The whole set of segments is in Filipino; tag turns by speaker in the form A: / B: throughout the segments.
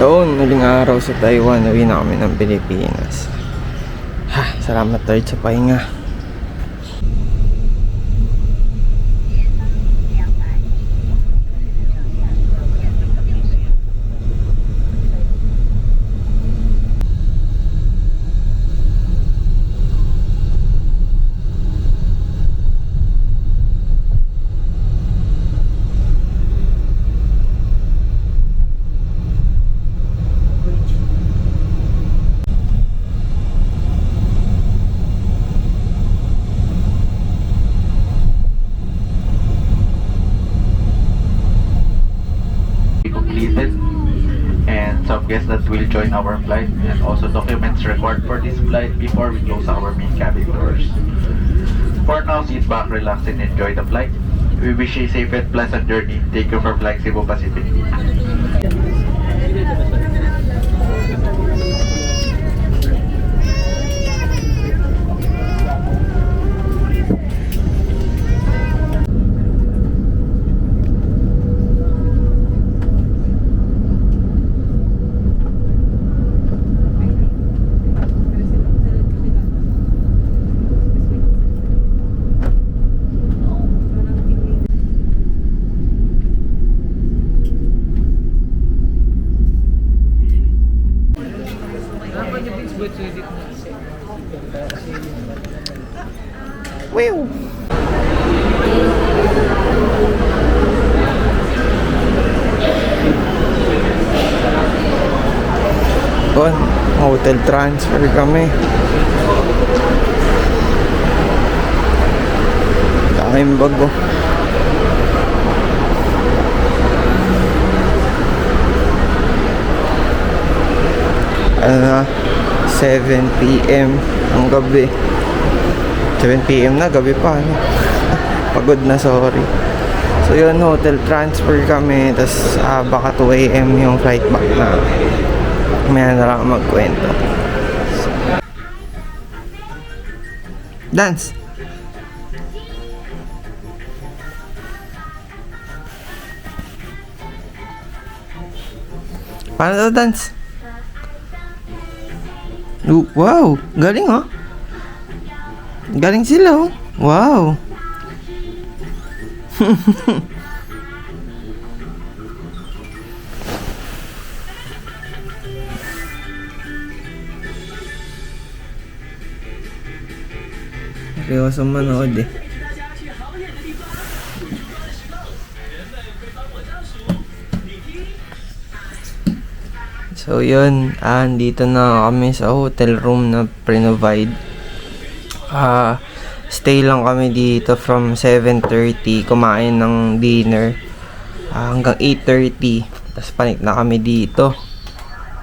A: Yun, muling araw sa Taiwan. Uwi na kami ng Pilipinas. Ha, salamat Lord sa pahinga.
B: Guests that will join our flight and also documents required for this flight before we close our main cabin doors. For now, sit back, relax, and enjoy the flight. We wish you a safe and pleasant journey. Thank you for flying Cebu Pacific.
A: Wow! Yun, hotel transfer kami. Daming bago. Ano na, 7pm ang gabi. 7pm na, gabi pa. Ano? Pagod na, sorry. So yun, hotel transfer kami. Tapos ah, baka 2am yung flight back na. Maya na lang magkwento. Dance! Paano daw dance? Wow! Galing oh! Galing sila oh. Wow. Seryoso manood eh. So yun, ah, dito na kami sa hotel room na pre-provide. Ah, stay lang kami dito from 7.30, kumain ng dinner ah, hanggang 8.30. Tapos panik na kami dito.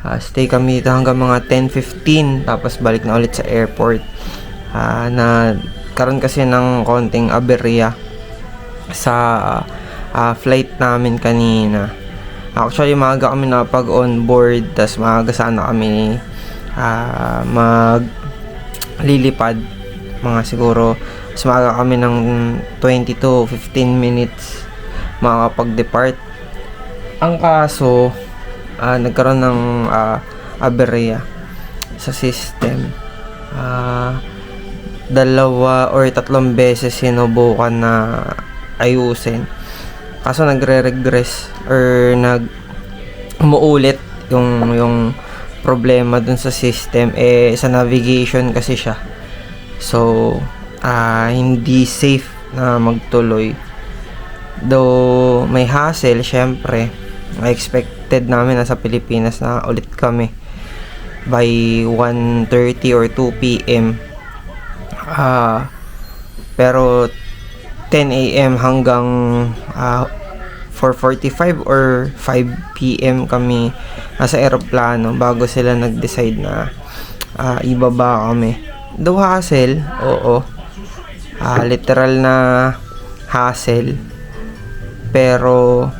A: Ah, stay kami dito hanggang mga 10.15, tapos balik na ulit sa airport. Ah, na karon kasi ng konting aberya sa ah, flight namin kanina. Actually, maaga kami na pag on board, tas maaga sana kami ah, mag lilipad mga siguro mas maaga kami ng 20 to 15 minutes makakapag-depart. Ang kaso, ah, nagkaroon ng ah, aberya sa system. Ah, dalawa or tatlong beses sinubukan na ayusin. Kaso nagre-regress or nag umuulit yung yung problema dun sa system eh sa navigation kasi siya. So, ah hindi safe na magtuloy. Though may hassle, syempre, expected namin na sa Pilipinas na ulit kami by 1.30 or 2 p.m. Ah, pero 10 a.m. hanggang ah, 4.45 or 5 p.m. kami nasa aeroplano bago sila nag-decide na ah, ibaba kami. Though hassle, oo. Ah, literal na hassle. Pero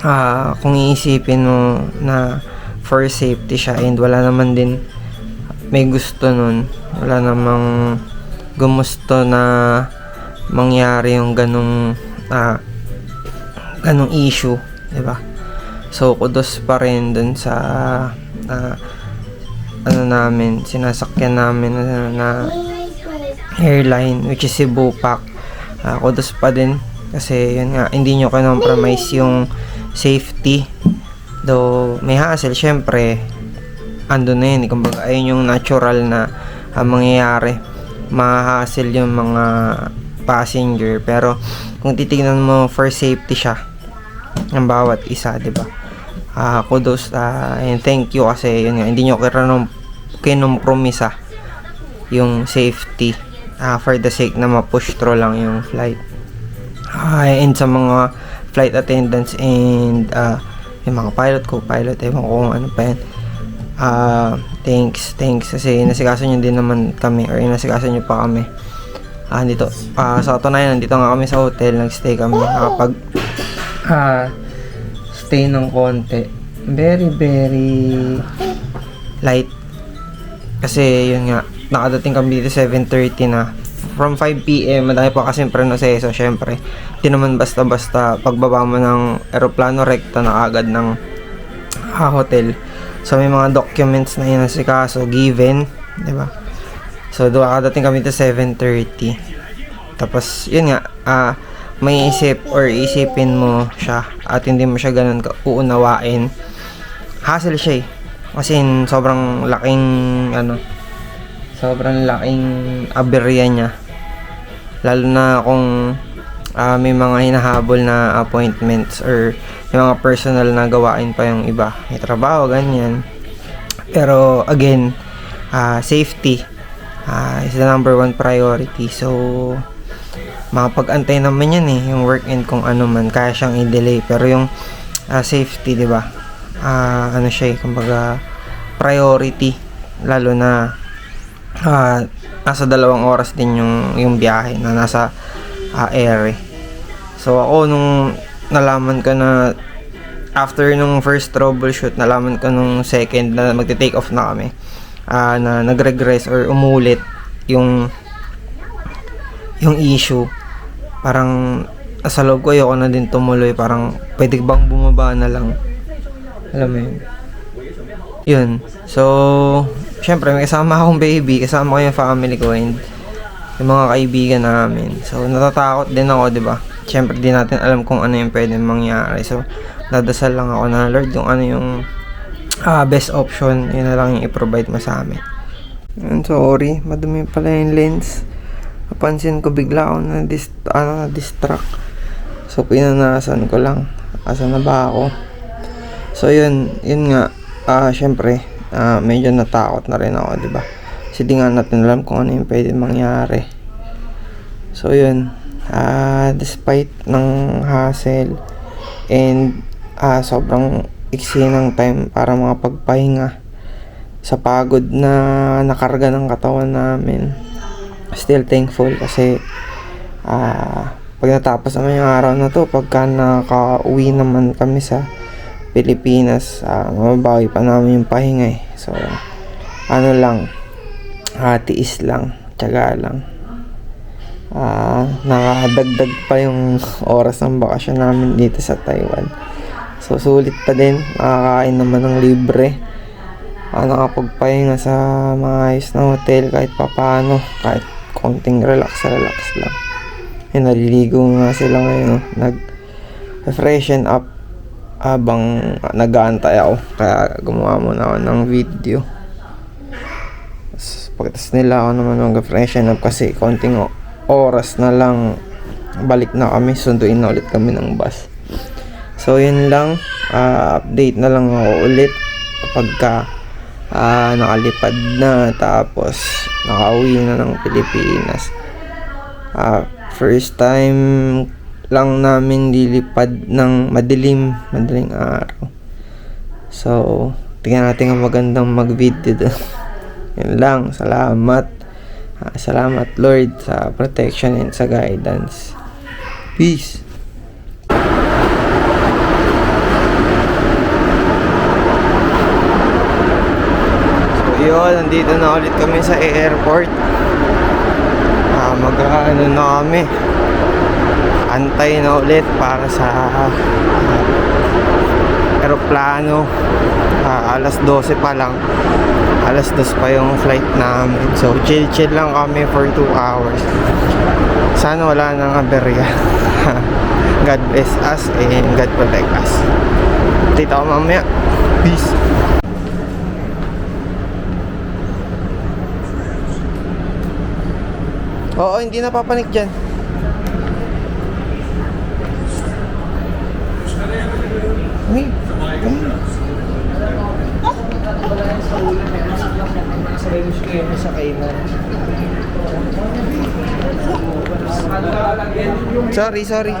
A: ah, kung iisipin mo na for safety siya and wala naman din may gusto nun. Wala namang gumusto na mangyari yung ganong ah, ganong issue, 'di ba? So, kudos pa rin dun sa ah, ano namin, sinasakyan namin na, na airline which is Cebu Pac. Ah, kudos pa din kasi yun nga, hindi nyo kinompromise yung safety. Though may hassle, syempre, ando na yun. eh. Kumbaga, ayun yung natural na ah, mangyayari. Mahahassle yung mga passenger. Pero, kung titignan mo, for safety siya ng bawat isa, di ba? Ah, kudos ah, and thank you kasi yun nga, hindi nyo kinom kinompromisa yung safety ah, for the sake na ma-push through lang yung flight. Ah, and sa mga flight attendants and ah, yung mga pilot ko, pilot, ewan ko kung ano pa yan. Ah, thanks, thanks kasi nasikaso nyo din naman kami or nasikaso nyo pa kami. Ah, dito, ah, sa katunayan, nandito nga kami sa hotel, nagstay kami, nakapag ah, stay ng konti. Very, very light. Kasi yun nga, nakadating kami dito 7.30 na. From 5pm, madami pa kasi proseso, syempre. Hindi naman basta-basta pagbaba mo ng aeroplano rekta na agad ng ah, hotel. So may mga documents na inasikaso given, 'di ba? So doon kadating kami to 7:30. Tapos yun nga, ah may isip or isipin mo siya at hindi mo siya ganun ka uunawain. Hassle siya eh. Kasi sobrang laking ano, sobrang laking aberya niya. Lalo na kung ah, may mga hinahabol na appointments or yung mga personal na gawain pa yung iba. May trabaho, ganyan. Pero again, ah, safety ah, is the number one priority. So, makapag-antay naman yan eh, yung work and kung ano man, kaya siyang i-delay. Pero yung ah, safety, di ba? Ah, ano siya eh, kumbaga, priority. Lalo na, ah, nasa dalawang oras din yung, yung biyahe na nasa ah, air eh. So, ako nung nalaman ko na after nung first troubleshoot, nalaman ko nung second na magte-take off na kami. ah, na nag-regress or umulit yung yung issue. Parang sa loob ko ayoko na din tumuloy. Parang pwede bang bumaba na lang. Alam mo yun. Yun. So, syempre may kasama akong baby. Kasama ko yung family ko and yung mga kaibigan namin. So, natatakot din ako, di ba? Syempre, di natin alam kung ano yung pwede mangyari. So, dadasal lang ako na, Lord, yung ano yung ah, best option, yun na lang yung i-provide mo sa amin. Yun, sorry, madumi pala yung lens. Napansin ko bigla ako na dis ano, distract. So, pinanasan ko lang. Asa na ba ako? So, yun, yun nga, ah, syempre, ah, medyo natakot na rin ako, di ba? Kasi di nga natin alam kung ano yung pwede mangyari. So, yun, ah, despite ng hassle and ah, sobrang iksi ng time para makapagpahinga sa pagod na nakarga ng katawan namin. Still thankful kasi ah pag natapos naman yung araw na to, pagka nakauwi naman kami sa Pilipinas, ah mababawi pa namin yung pahinga eh. So, ano lang, ah, tiis lang, tiyaga lang. Ah, nakadagdag pa yung oras ng bakasyon namin dito sa Taiwan. So, sulit pa din. Nakakain naman ng libre. Ah, nakapagpahinga sa mga ayos na hotel kahit papano. Kahit konting relax, relax lang. Yun, naliligo nga sila ngayon. oh. Nag-freshen up habang nag-aantay ako. Kaya gumawa muna ako ng video. Tapos, Pagkatapos nila ako naman mag-freshen up kasi konting oras na lang balik na kami. Sunduin na ulit kami ng bus. So, yun lang. Ah, update na lang ako ulit pagka ah, nakalipad na tapos nakauwi na ng Pilipinas. Ah, first time lang namin lilipad ng madilim, madaling araw. So, tingnan natin ang magandang mag-video doon. Yun lang. Salamat. Ah, salamat Lord sa protection and sa guidance. Peace. Yun, nandito na ulit kami sa airport. Ah, mag ano na kami. Antay na ulit para sa ah, aeroplano. Ah, alas 12 pa lang. Alas 2 pa yung flight namin. So, chill-chill lang kami for 2 hours. Sana wala nang aberya. God bless us and God protect us. Tita ko mamaya. Peace. Oo, hindi napapanik dyan. Uy. Sorry, sorry.